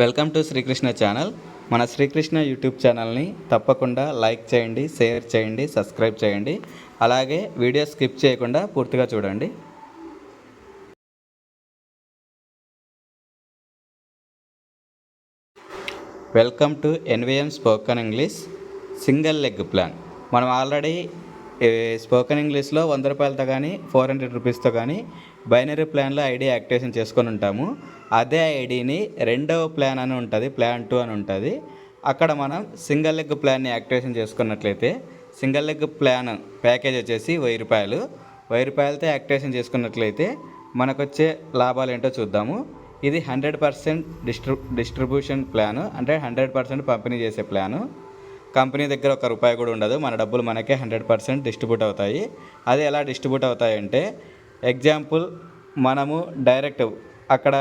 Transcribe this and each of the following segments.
Welcome to Srikrishna channel. మన Srikrishna YouTube ఛానల్ని తప్పకుండా లైక్ చేయండి షేర్ చేయండి సబ్స్క్రైబ్ చేయండి. అలాగే వీడియో స్కిప్ చేయకుండా పూర్తిగా చూడండి. Welcome to NVM spoken English single leg plan. మనం ఆల్రెడీ స్పోకెన్ ఇంగ్లీష్లో వంద రూపాయలతో కానీ ఫోర్ హండ్రెడ్ రూపీస్తో కానీ బైనరీ ప్లాన్లో ఐడి యాక్టివేషన్ చేసుకొని ఉంటాము. అదే ఐడిని రెండవ ప్లాన్ అని ఉంటుంది ప్లాన్ టూ అని ఉంటుంది. అక్కడ మనం సింగిల్ లెగ్ ప్లాన్ని యాక్టివేషన్ చేసుకున్నట్లయితే సింగిల్ లెగ్ ప్లాన్ ప్యాకేజ్ వచ్చేసి వెయ్యి రూపాయలు. వెయ్యి రూపాయలతో యాక్టివేషన్ చేసుకున్నట్లయితే మనకు వచ్చే లాభాలు ఏంటో చూద్దాము. ఇది హండ్రెడ్ పర్సెంట్ డిస్ట్రి డిస్ట్రిబ్యూషన్ ప్లాను అంటే హండ్రెడ్ పర్సెంట్ పంపిణీ చేసే ప్లాను. కంపెనీ దగ్గర ఒక రూపాయి కూడా ఉండదు. మన డబ్బులు మనకే హండ్రెడ్ పర్సెంట్ డిస్ట్రిబ్యూట్ అవుతాయి. అది ఎలా డిస్ట్రిబ్యూట్ అవుతాయంటే ఎగ్జాంపుల్ మనము డైరెక్ట్ అక్కడ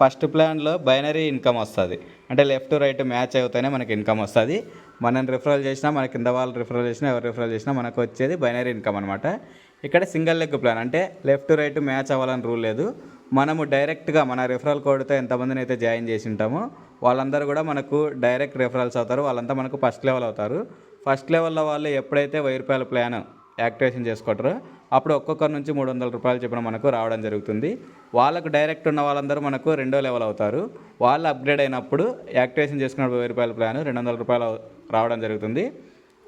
ఫస్ట్ ప్లాన్లో బైనరీ ఇన్కమ్ వస్తుంది. అంటే లెఫ్ట్ రైట్ మ్యాచ్ అవుతేనే మనకి ఇన్కమ్ వస్తుంది. మనం రిఫరల్ చేసినా మన కింద వాళ్ళు రిఫరల్ చేసినా ఎవరు రిఫరల్ చేసినా మనకు వచ్చేది బైనరీ ఇన్కమ్ అనమాట ఇక్కడ సింగిల్ లెగ్ ప్లాన్. అంటే లెఫ్ట్ రైట్ మ్యాచ్ అవ్వాలని రూల్ లేదు. మనము డైరెక్ట్గా మన రిఫరల్ కోడ్తో ఎంతమందిని అయితే జాయిన్ చేసి ఉంటామో వాళ్ళందరూ కూడా మనకు డైరెక్ట్ రిఫరల్స్ అవుతారు. వాళ్ళంతా మనకు ఫస్ట్ లెవెల్ అవుతారు. ఫస్ట్ లెవెల్లో వాళ్ళు ఎప్పుడైతే వెయ్యి రూపాయల ప్లాన్ యాక్టివేషన్ చేసుకుంటారో అప్పుడు ఒక్కొక్కరి నుంచి మూడు వందల రూపాయలు చెప్పిన మనకు రావడం జరుగుతుంది. వాళ్ళకు డైరెక్ట్ ఉన్న వాళ్ళందరూ మనకు రెండో లెవెల్ అవుతారు. వాళ్ళు అప్గ్రేడ్ అయినప్పుడు యాక్టివేషన్ చేసుకున్న వెయ్యి రూపాయల ప్లాన్ రెండు వందల రూపాయలు రావడం జరుగుతుంది.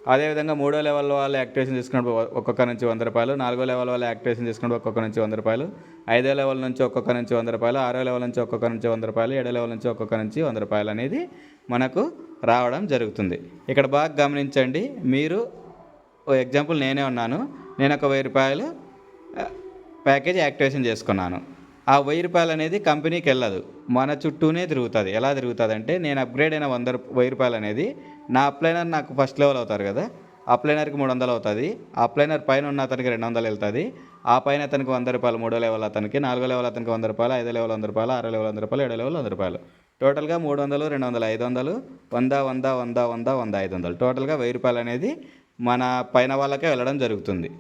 అదేవిధంగా మూడో లెవెల్ వాళ్ళు యాక్టివేషన్ తీసుకున్నప్పుడు ఒక్కొక్క నుంచి వంద రూపాయలు నాలుగో లెవెల్ వాళ్ళు యాక్టివేషన్ తీసుకున్నప్పుడు ఒక్కొక్క నుంచి వంద రూపాయలు ఐదో లెవెల్ నుంచి ఒక్కొక్క నుంచి వంద రూపాయలు ఆరో లెవెల్ నుంచి ఒక్కొక్క నుంచి వంద రూపాయలు ఏడో లెవెల్ నుంచి ఒక్కొక్క నుంచి వంద రూపాయలు అనేది మనకు రావడం జరుగుతుంది. ఇక్కడ బాగా గమనించండి మీరు ఎగ్జాంపుల్ నేనే ఉన్నాను. నేను ఒక వెయ్యి రూపాయలు ప్యాకేజ్ యాక్టివేషన్ చేసుకున్నాను. ఆ వెయ్యి రూపాయలు అనేది కంపెనీకి వెళ్ళదు. మన చుట్టూనే తిరుగుతుంది. ఎలా తిరుగుతుంది అంటే నేను అప్గ్రేడ్ అయిన వంద రూప- వెయ్యి రూపాయలు అనేది నా అప్లైనర్ నాకు ఫస్ట్ లెవెల్ అవుతారు కదా అప్లైనర్కి మూడు వందలు అవుతుంది అప్లైనర్ పైన ఉన్న అతనికి రెండు వందలు వెళ్తుంది ఆ పైన అతనికి వంద రూపాయలు మూడో లెవెల్ అతనికి నాలుగో లెవెల్ అతనికి వంద రూపాయలు ఐదో లెవెల్ వంద రూపాయలు ఆరో లెవెల్ వంద రూపాయలు ఏడో లెవెల్ వంద రూపాయలు. టోటల్గా మూడు వందలు రెండు వందలు ఐదు వందలు వంద వంద వంద వంద వంద ఐదు వందలు. టోటల్గా వెయ్యి రూపాయలు అనేది మన పైన వాళ్ళకే వెళ్ళడం జరుగుతుంది.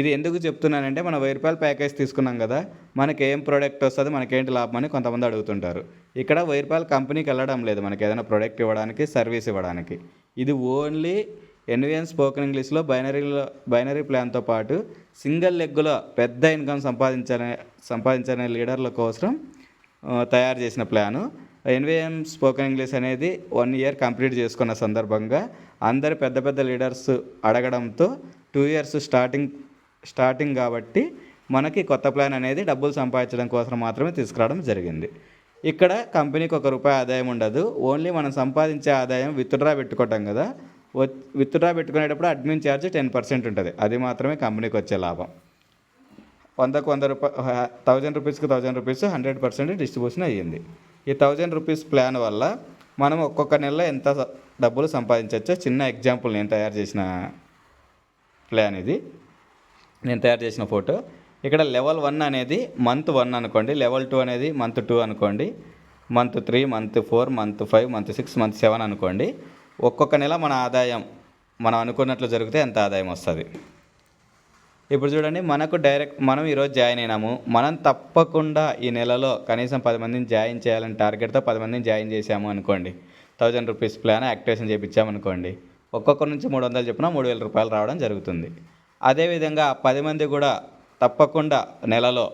ఇది ఎందుకు చెప్తున్నానంటే మనం వెయ్యి రూపాయల ప్యాకేజ్ తీసుకున్నాం కదా మనకి ఏం ప్రోడక్ట్ వస్తుంది మనకేంటి లాభం అని కొంతమంది అడుగుతుంటారు. ఇక్కడ వెయ్యి రూపాయల కంపెనీకి వెళ్ళడం లేదు మనకి ఏదైనా ప్రోడక్ట్ ఇవ్వడానికి సర్వీస్ ఇవ్వడానికి. ఇది ఓన్లీ ఎన్విఎన్ స్పోకెన్ ఇంగ్లీష్లో బైనరీలో బైనరీ ప్లాన్తో పాటు సింగిల్ లెగ్గులో పెద్ద ఇన్కమ్ సంపాదించనే సంపాదించనే లీడర్ల కోసం తయారు చేసిన ప్లాను. ఎన్విఎం స్పోకెన్ ఇంగ్లీష్ అనేది వన్ ఇయర్ కంప్లీట్ చేసుకున్న సందర్భంగా అందరు పెద్ద పెద్ద లీడర్స్ అడగడంతో టూ ఇయర్స్ స్టార్టింగ్ స్టార్టింగ్ కాబట్టి మనకి కొత్త ప్లాన్ అనేది డబ్బులు సంపాదించడం కోసం మాత్రమే తీసుకురావడం జరిగింది. ఇక్కడ కంపెనీకి ఒక రూపాయి ఆదాయం ఉండదు. ఓన్లీ మనం సంపాదించే ఆదాయం విత్డ్రా పెట్టుకోవటం కదా. విత్డ్రా పెట్టుకునేటప్పుడు అడ్మిన్ ఛార్జ్ టెన్ పర్సెంట్ ఉంటుంది. అది మాత్రమే కంపెనీకి వచ్చే లాభం. వందకు వంద రూపాయ థౌజండ్ రూపీస్కి thousand rupees hundred percent distribution అయ్యింది. ఈ థౌజండ్ రూపీస్ ప్లాన్ వల్ల మనం ఒక్కొక్క నెలలో ఎంత డబ్బులు సంపాదించవచ్చో చిన్న ఎగ్జాంపుల్ నేను తయారు చేసిన ప్లాన్ ఇది. నేను తయారు చేసిన ఫోటో. ఇక్కడ లెవెల్ వన్ అనేది మంత్ వన్ అనుకోండి లెవెల్ టూ అనేది మంత్ టూ అనుకోండి month three month four month five month six month seven అనుకోండి ఒక్కొక్క నెల మన ఆదాయం మనం అనుకున్నట్లు జరిగితే ఎంత ఆదాయం వస్తుంది. ఇప్పుడు చూడండి మనకు డైరెక్ట్ మనం ఈరోజు జాయిన్ అయినాము మనం తప్పకుండా ఈ నెలలో కనీసం పది మందిని జాయిన్ చేయాలని టార్గెట్తో పది మందిని జాయిన్ చేసాము అనుకోండి థౌజండ్ రూపీస్ ప్లాన్ యాక్టివేషన్ చేయించామనుకోండి ఒక్కొక్కరి నుంచి మూడు వందలు చెప్పిన మూడు వేల రూపాయలు రావడం జరుగుతుంది. అదేవిధంగా పది మంది కూడా తప్పకుండా నెలలో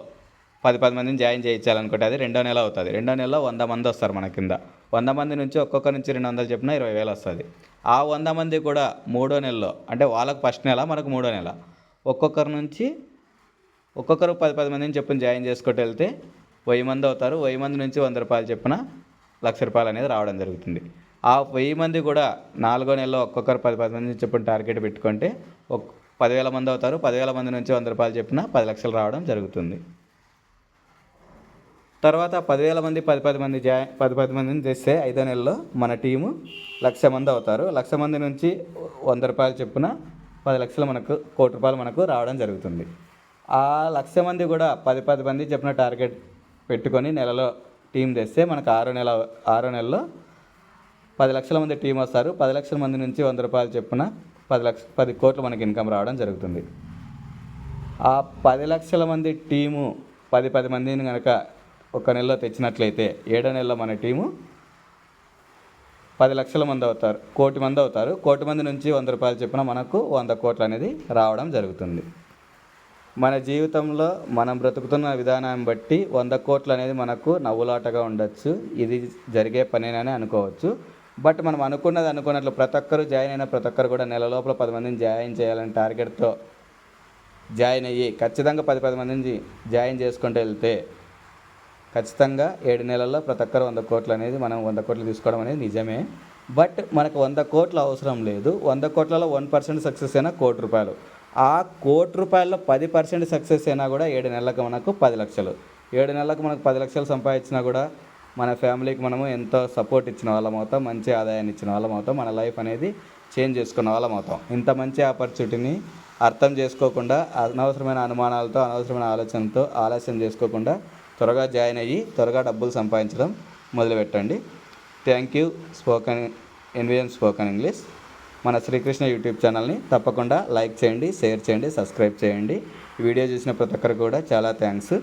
పది పది మందిని జాయిన్ చేయించాలనుకుంటే అది రెండో నెల అవుతుంది. రెండో నెలలో వంద మంది వస్తారు మన కింద. వంద మంది నుంచి ఒక్కొక్క నుంచి రెండు వందలు చెప్పిన ఇరవై వేలు వస్తుంది. ఆ వంద మంది కూడా మూడో నెలలో అంటే వాళ్ళకు ఫస్ట్ నెల మనకు మూడో నెల. ఒక్కొక్కరి నుంచి ఒక్కొక్కరు పది పది మందిని చెప్పిన జాయిన్ చేసుకుంటూ వెళ్తే వెయ్యి మంది అవుతారు. వెయ్యి మంది నుంచి వంద రూపాయలు చెప్పిన లక్ష రూపాయలు అనేది రావడం జరుగుతుంది. ఆ వెయ్యి మంది కూడా నాలుగో నెలలో ఒక్కొక్కరు పది పది మంది చెప్పిన టార్గెట్ పెట్టుకుంటే ఒక పదివేల మంది అవుతారు పదివేల మంది నుంచి వంద రూపాయలు చెప్పిన పది లక్షలు రావడం జరుగుతుంది. తర్వాత పదివేల మంది పది పది మంది జా పది పది మందిని చేస్తే ఐదో నెలలో మన టీము లక్ష మంది అవుతారు. లక్ష మంది నుంచి వంద రూపాయలు చెప్పున పది లక్షలు మనకు కోటి రూపాయలు మనకు రావడం జరుగుతుంది. ఆ లక్ష మంది కూడా పది పది మంది చెప్పిన టార్గెట్ పెట్టుకొని నెలలో టీం తెస్తే మనకు ఆరో నెల ఆరో నెలలో పది లక్షల మంది టీం వస్తారు. పది లక్షల మంది నుంచి వంద రూపాయలు చెప్పున పది లక్ష పది కోట్లు మనకి ఇన్కమ్ రావడం జరుగుతుంది. ఆ పది లక్షల మంది టీము పది పది మందిని కనుక ఒక నెలలో తెచ్చినట్లయితే ఏడో నెలలో మన టీము పది లక్షల మంది అవుతారు కోటి మంది అవుతారు. కోటి మంది నుంచి వంద రూపాయలు చెప్పిన మనకు వంద కోట్లు అనేది రావడం జరుగుతుంది. మన జీవితంలో మనం బ్రతుకుతున్న విధానాన్ని బట్టి వంద కోట్లు అనేది మనకు నవ్వులాటగా ఉండొచ్చు. ఇది జరిగే పనేనని అనుకోవచ్చు. బట్ మనం అనుకున్నది అనుకున్నట్లు ప్రతి ఒక్కరు జాయిన్ అయిన ప్రతి ఒక్కరు కూడా నెల లోపల పది మందిని జాయిన్ చేయాలని టార్గెట్తో జాయిన్ అయ్యి ఖచ్చితంగా పది పది మందిని జాయిన్ చేసుకుంటూ వెళ్తే ఖచ్చితంగా ఏడు నెలల్లో ప్రతి ఒక్కరు వంద కోట్లు అనేది మనం వంద కోట్లు తీసుకోవడం అనేది నిజమే. బట్ మనకు వంద కోట్లు అవసరం లేదు. వంద కోట్లలో వన్ పర్సెంట్ సక్సెస్ అయినా కోటి రూపాయలు. ఆ కోటి రూపాయల్లో పది పర్సెంట్ సక్సెస్ అయినా కూడా ఏడు నెలలకు మనకు పది లక్షలు. ఏడు నెలలకు మనకు పది లక్షలు సంపాదించినా కూడా మన ఫ్యామిలీకి మనము ఎంతో సపోర్ట్ ఇచ్చిన వాళ్ళం అవుతాం మంచి ఆదాయాన్ని ఇచ్చిన వాళ్ళం అవుతాం మన లైఫ్ అనేది చేంజ్ చేసుకున్న వాళ్ళం అవుతాం. ఇంత మంచి ఆపర్చునిటీని అర్థం చేసుకోకుండా అనవసరమైన అనుమానాలతో అనవసరమైన ఆలోచనతో ఆలస్యం చేసుకోకుండా త్వరగా జాయిన్ అయ్యి త్వరగా డబ్బులు సంపాదించడం మొదలుపెట్టండి. Thank you spoken NVN spoken English మన శ్రీకృష్ణ యూట్యూబ్ ఛానల్ని తప్పకుండా లైక్ చేయండి షేర్ చేయండి సబ్స్క్రైబ్ చేయండి. వీడియో చూసిన ప్రతి ఒక్కరు కూడా చాలా థ్యాంక్స్